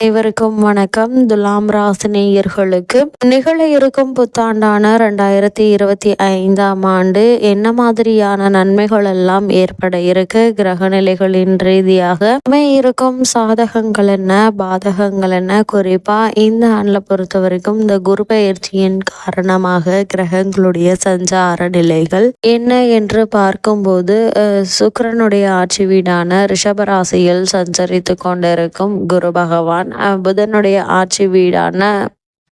அனைவருக்கும் வணக்கம். துலாம் ராசினேயர்களுக்கு நிகழ இருக்கும் புத்தாண்டான ரெண்டாயிரத்தி இருபத்தி ஐந்தாம் ஆண்டு என்ன மாதிரியான நன்மைகள் எல்லாம் ஏற்பட இருக்கு? கிரக நிலைகளின் ரீதியாக இருக்கும் சாதகங்கள் என்ன? பாதகங்கள் என்ன? குறிப்பா இந்த ஆண்டில் பொறுத்த வரைக்கும் இந்த குரு பயிற்சியின் காரணமாக கிரகங்களுடைய சஞ்சார நிலைகள் என்ன என்று பார்க்கும்போது சுக்கரனுடைய ஆட்சி வீடான ரிஷபராசியில் சஞ்சரித்து கொண்டிருக்கும் குரு பகவான் புதனுடைய ஆட்சி வீடான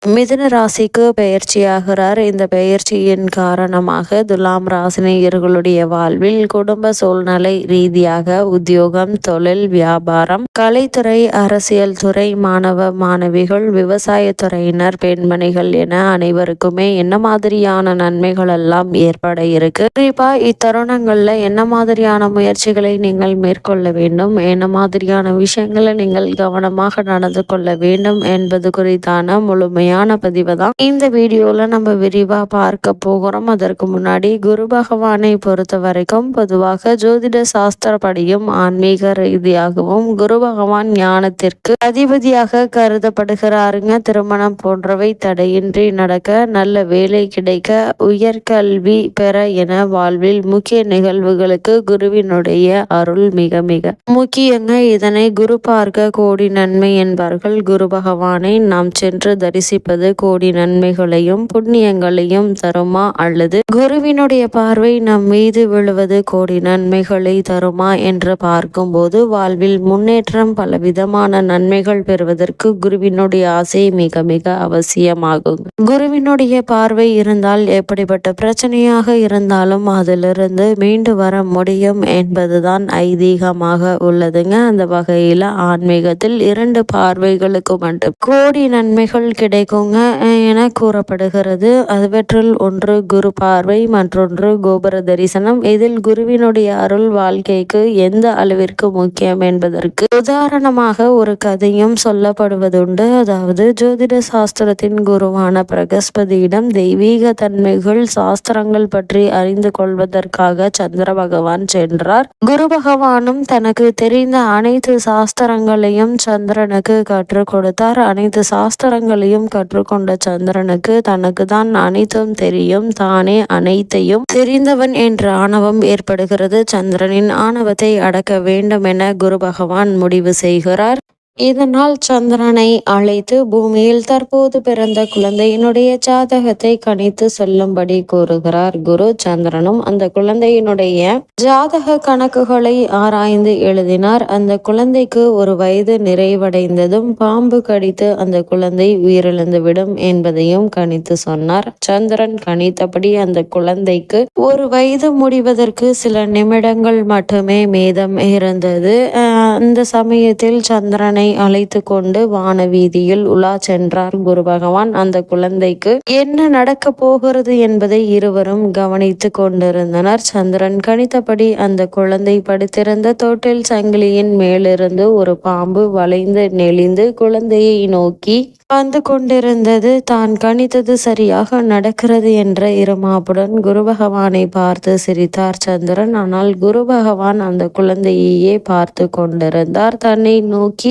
மிதுன ராசிக்கு பெயர்ச்சியாகிறார். இந்த பெயர்ச்சியின் காரணமாக துலாம் ராசினியர்களுடைய வாழ்வில் குடும்ப சூழ்நிலை ரீதியாக உத்தியோகம் தொழில் வியாபாரம் கலைத்துறை அரசியல் துறை மாணவ மாணவிகள் விவசாயத்துறையினர் பெண்மணிகள் என அனைவருக்குமே என்ன மாதிரியான நன்மைகள் எல்லாம் ஏற்பட இருக்கு? குறிப்பா இத்தருணங்கள்ல என்ன மாதிரியான முயற்சிகளை நீங்கள் மேற்கொள்ள வேண்டும்? என்ன மாதிரியான விஷயங்களை நீங்கள் கவனமாக நடந்து கொள்ள வேண்டும்? என்பது குறித்தான முழுமை அருமையான பதிவு தான். இந்த வீடியோல நம்ம விரிவா பார்க்க போகிறோம். அதற்கு முன்னாடி குரு பகவானை பொறுத்த வரைக்கும் பொதுவாக ஜோதிட சாஸ்திரப்படியும் ஆன்மீக ரீதியாகவும் குரு பகவான் ஞானத்திற்கு அதிபதியாக கருதப்படுகிறாருங்க. திருமணம் போன்றவை தடையின்றி நடக்க நல்ல வேலை கிடைக்க உயர்கல்வி பெற என வாழ்வில் முக்கிய நிகழ்வுகளுக்கு குருவினுடைய அருள் மிக மிக முக்கியங்க. இதனை குரு பார்க்க கோடி நன்மை என்பார்கள். குரு பகவானை நாம் சென்று தரிசி முயற்சிப்பது கோடி நன்மைகளையும் புண்ணியங்களையும் தருமா அல்லது குருவினுடைய பார்வை நம் மீது விழுவது கோடி நன்மைகளை தருமா என்று பார்க்கும்போது வாழ்வில் முன்னேற்றம் பல விதமான நன்மைகள் பெறுவதற்கு குருவினுடைய ஆசை மிக மிக அவசியமாகும். குருவினுடைய பார்வை இருந்தால் எப்படிப்பட்ட பிரச்சனையாக இருந்தாலும் அதிலிருந்து மீண்டு வர முடியும் என்பதுதான் ஐதீகமாக உள்ளதுங்க. அந்த வகையில ஆன்மீகத்தில் இரண்டு பார்வைகளுக்கு மட்டும். கோடி நன்மைகள் கிடைக்கும் இருக்கோங்க என கூறப்படுகிறது. அதுவற்றில் ஒன்று குரு பார்வை மற்றொன்று கோபுர தரிசனம். இதில் குருவினுடைய அருள் வாழ்க்கைக்கு எந்த அளவிற்கு முக்கியம் என்பதற்கு உதாரணமாக ஒரு கதையும் சொல்லப்படுவதுண்டு. அதாவது ஜோதிட சாஸ்திரத்தின் குருவான பிரகஸ்பதியிடம் தெய்வீக தன்மைகள் சாஸ்திரங்கள் பற்றி அறிந்து கொள்வதற்காக சந்திர பகவான் சென்றார். குரு பகவானும் தனக்கு தெரிந்த அனைத்து சாஸ்திரங்களையும் சந்திரனுக்கு கற்றுக் கொடுத்தார். அனைத்து சாஸ்திரங்களையும் கற்றுக்கொண்ட சந்திரனுக்கு தனக்கு தான் அனைத்தும் தெரியும் தானே அனைத்தையும் தெரிந்தவன் என்ற ஆணவம் ஏற்படுகிறது. சந்திரனின் ஆணவத்தை அடக்க வேண்டும் என குரு பகவான் முடிவு செய்கிறார். இதனால் சந்திரனை அழைத்து பூமியில் தற்போது பிறந்த குழந்தையினுடைய ஜாதகத்தை கணித்து சொல்லும்படி கூறுகிறார் குரு சந்திரனும். அந்த குழந்தையினுடைய ஜாதக கணக்குகளை ஆராய்ந்து எழுதினார். அந்த குழந்தைக்கு ஒரு வயது நிறைவடைந்ததும் பாம்பு கடித்து அந்த குழந்தை உயிரிழந்து விடும் என்பதையும் கணித்து சொன்னார். சந்திரன் கணித்தபடி அந்த குழந்தைக்கு ஒரு வயது முடிவதற்கு சில நிமிடங்கள் மட்டுமே மீதம் இருந்தது. அந்த சமயத்தில் சந்திரனை அழைத்து கொண்டு வான வீதியில் உலா சென்றார் குரு பகவான் அந்த குழந்தைக்கு என்ன நடக்க போகிறது என்பதை இருவரும் கவனித்து கொண்டிருந்தனர். சந்திரன் கணித்தபடி அந்த குழந்தை படுத்திருந்த தோட்டில் சங்கிலியின் மேலிருந்து ஒரு பாம்பு வளைந்து நெளிந்து குழந்தையை நோக்கி வந்து கொண்டிருந்தது. தான் கணித்தது சரியாக நடக்கிறது என்ற இருமாப்புடன் குரு பகவானை பார்த்து சிரித்தார் சந்திரன். ஆனால் குரு பகவான் அந்த குழந்தையையே பார்த்து கொண்டிருந்தார். தன்னை நோக்கி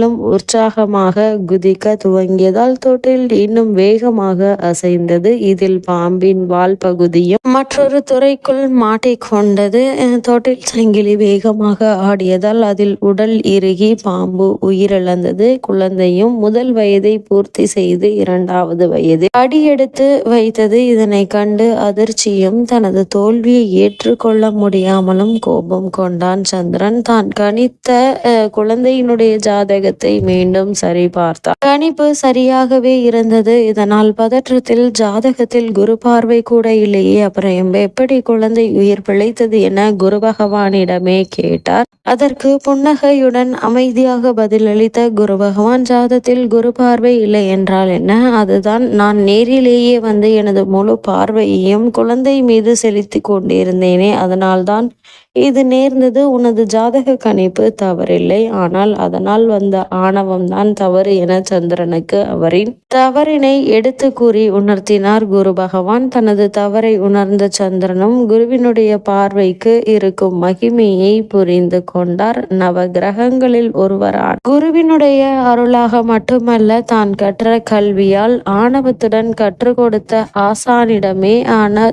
மேலும் உற்சாகமாக குதிக்க துவங்கியதால் தொட்டில் இன்னும் வேகமாக அசைந்தது. இதில் பாம்பின் வால் பகுதியும் மற்றொரு துறைக்குள் மாட்டிக்கொண்டது. தொட்டில் சங்கிலி வேகமாக ஆடியதால் அதில் உடல் இறுகி பாம்பு உயிரிழந்தது. குழந்தையும் முதல் வயதை பூர்த்தி செய்து இரண்டாவது வயது. அடியெடுத்து வைத்தது. இதனை கண்டு அதிர்ச்சியும் தனது தோல்வியை ஏற்றுக்கொள்ள முடியாமலும் கோபம் கொண்டான் சந்திரன். தான் கணித்த குழந்தையினுடைய குழந்தையினுடைய விஷயத்தை மீண்டும் சரி பார்த்தார். கணிப்பு சரியாகவே இருந்தது. இதனால் பதற்றத்தில் ஜாதகத்தில் குரு பார்வை கூட இல்லையே. அப்புறம் எப்படி குழந்தை உயிர் பிழைத்தது என குரு பகவானிடமே கேட்டார். அதற்கு புன்னகையுடன் அமைதியாக பதிலளித்த குரு பகவான் ஜாதத்தில் குரு பார்வை இல்லை என்றால் என்ன? அதுதான் நான் நேரிலேயே வந்து எனது முழு பார்வையையும் குழந்தை மீது செலுத்தி கொண்டிருந்தேனே. அதனால்தான் இது நேர்ந்தது உனது ஜாதக கணிப்பு தவறில்லை. ஆனால் அதனால் வந்த ஆணவம் தான் தவறு என சந்திரனுக்கு அவரின் தவறினை எடுத்து கூறி உணர்த்தினார் குரு பகவான். தனது தவறை உணர்ந்த சந்திரனும் குருவினுடைய பார்வைக்கு இருக்கும் மகிமையை புரிந்து கொண்டார். நவ கிரகங்களில் ஒருவரான குருவினுடைய அருளாக மட்டுமல்ல தான் கற்ற கல்வியால் ஆணவத்துடன் கற்றுக் கொடுத்த ஆசானிடமே ஆன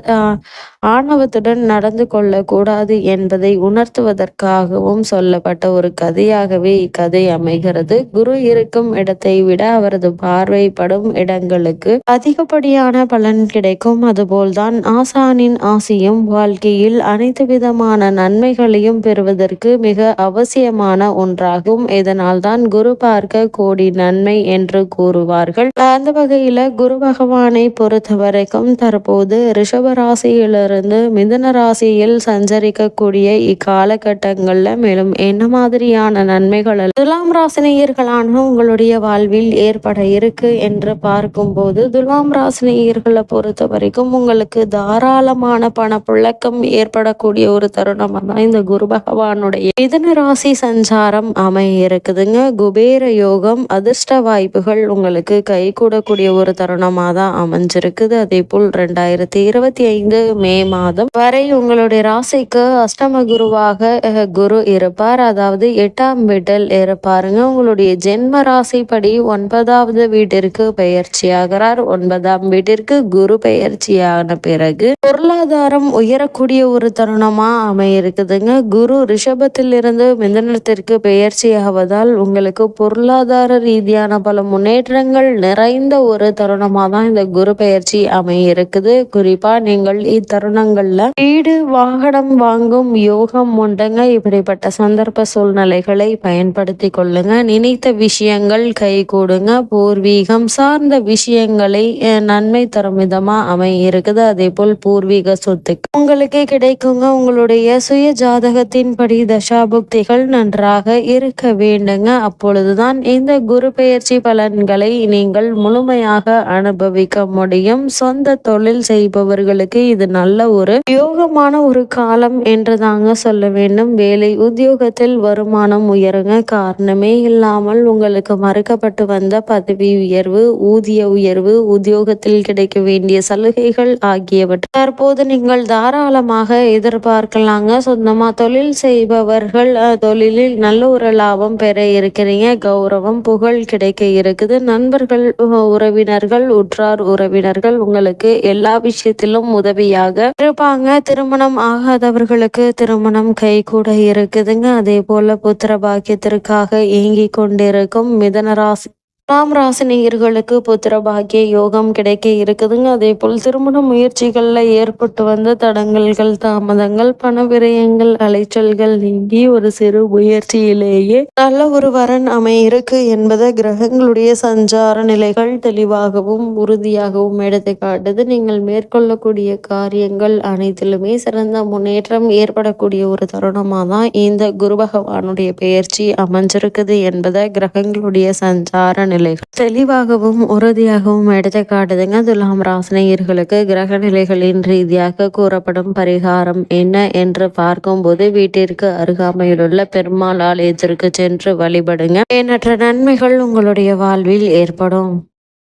ஆணவத்துடன் நடந்து கொள்ளக்கூடாது என்பதை உணர்த்துவதற்காகவும் சொல்லப்பட்ட ஒரு கதையாகவே இக்கதை அமைகிறது. குரு இருக்கும் இடத்தை விட அவரது பார்வைப்படும் இடங்களுக்கு அதிகப்படியான பலன் கிடைக்கும். அதுபோல்தான் ஆசானின் ஆசியும் வாழ்க்கையில் அனைத்து விதமான நன்மைகளையும் பெறுவதற்கு மிக அவசியமான ஒன்றாகும். இதனால்தான் குரு பார்க்க கோடி நன்மை என்று கூறுவார்கள். அந்த வகையில குரு பகவானை பொறுத்த வரைக்கும் தற்போது ரிஷப ராசியிலிருந்து மிதுன ராசியில் சஞ்சரிக்கக்கூடிய இக்காலகட்டங்கள்ல மேலும் என்ன மாதிரியான நன்மைகள் எல்லாம் துலாம் ராசினியர்களான உங்களுடைய வாழ்வில் ஏற்பட இருக்கு என்று பார்க்கும்போது துலாம் ராசினியர்களை பொறுத்த வரைக்கும் உங்களுக்கு தாராளமான பணப்புழக்கம் ஏற்படக்கூடிய ஒரு தருணமா தான் இந்த குரு பகவானுடைய மிதன ராசி சஞ்சாரம் அமைய இருக்குதுங்க குபேர யோகம் அதிர்ஷ்ட வாய்ப்புகள் உங்களுக்கு கை கூடக்கூடிய ஒரு தருணமா தான் அமைஞ்சிருக்குது. அதே போல் ரெண்டாயிரத்தி இருபத்தி ஐந்து மே மாதம் வரை உங்களுடைய ராசிக்கு அஷ்ட அஷ்டம குருவாக குரு இருப்பார். அதாவது எட்டாம் வீட்டில் இருப்பாருங்க. உங்களுடைய ஜென்ம ராசிப்படி ஒன்பதாவது வீட்டிற்கு பெயர்ச்சியாகிறார். ஒன்பதாம் வீட்டிற்கு குரு பெயர்ச்சியான பிறகு பொருளாதாரம் உயரக்கூடிய ஒரு தருணமா அமையிருக்குதுங்க. குரு ரிஷபத்திலிருந்து மிதனத்திற்கு பெயர்ச்சி ஆவதால் உங்களுக்கு பொருளாதார ரீதியான பல முன்னேற்றங்கள் நிறைந்த ஒரு தருணமா தான் இந்த குரு பெயர்ச்சி அமையிருக்குது. குறிப்பா நீங்கள் இத்தருணங்கள்ல வீடு வாகனம் வாங்கும் யோகம் உண்டுங்க. இப்படிப்பட்ட சந்தர்ப்ப சூழ்நிலைகளை பயன்படுத்தி கொள்ளுங்க. நினைத்த விஷயங்கள் கை கூடுங்க. பூர்வீகம் சார்ந்த விஷயங்களை நன்மை தரும் விதமா அமை இருக்குது அதே போல் பூர்வீக சொத்துக்கு உங்களுக்கு கிடைக்குங்க. உங்களுடைய சுய ஜாதகத்தின்படி தசாபுக்திகள் நன்றாக இருக்க வேண்டுங்க. அப்பொழுதுதான் இந்த குரு பெயர்ச்சி பலன்களை நீங்கள் முழுமையாக அனுபவிக்க முடியும். சொந்த தொழில் செய்பவர்களுக்கு இது நல்ல ஒரு யோகமான ஒரு காலம் என்றுதான் தாங்க சொல்ல வேண்டும். வேலை உத்தியோகத்தில் வருமானம் உயருங்க. காரணமே இல்லாமல் உங்களுக்கு மறுக்கப்பட்டு வந்த பதவி உயர்வு ஊதிய உயர்வு உத்தியோகத்தில் கிடைக்க வேண்டிய சலுகைகள் ஆகியவற்றை தற்போது நீங்கள் தாராளமாக எதிர்பார்க்கலாங்க. சொந்தமா தொழில் செய்பவர்கள் தொழிலில் நல்ல ஒரு லாபம் பெற இருக்கிறீங்க. கௌரவம் புகழ் கிடைக்க இருக்குது. நண்பர்கள் உறவினர்கள் உற்றார் உறவினர்கள் உங்களுக்கு எல்லா விஷயத்திலும் உதவியாக இருப்பாங்க. திருமணம் ஆகாதவர்களுக்கு திருமணம் கை கூட இருக்குதுங்க. அதே போல புத்திர பாக்கியத்திற்காக ஏங்கி கொண்டிருக்கும் மிதனராசி துலாம் ராசி நேயர்களுக்கு புத்திர பாக்கிய யோகம் கிடைக்க இருக்குதுங்க. அதே போல் திருமண முயற்சிகள்ல ஏற்பட்டு வந்த தடங்கல்கள் தாமதங்கள் பண விரயங்கள் அலைச்சல்கள் நீங்கி ஒரு சிறு முயற்சியிலேயே நல்ல ஒரு வரன் அமையிருக்கு என்பதை கிரகங்களுடைய சஞ்சார நிலைகள் தெளிவாகவும் உறுதியாகவும் எடுத்து காட்டுது. நீங்கள் மேற்கொள்ளக்கூடிய காரியங்கள் அனைத்திலுமே சிறந்த முன்னேற்றம் ஏற்படக்கூடிய ஒரு தருணமாக தான் இந்த குரு பகவானுடைய பெயர்ச்சி அமைஞ்சிருக்குது என்பதை கிரகங்களுடைய சஞ்சார நிலைகள் தெளிவாகவும் உறுதியாகவும் எடுத்து காட்டுதுங்க. துலாம் ராசினியர்களுக்கு கிரக நிலைகளின் ரீதியாக கூறப்படும் பரிகாரம் என்ன என்று பார்க்கும்போது வீட்டிற்கு அருகாமையிலுள்ள பெருமாள் ஆலயத்திற்கு சென்று வழிபடுங்க. எண்ணற்ற நன்மைகள் உங்களுடைய வாழ்வில் ஏற்படும்.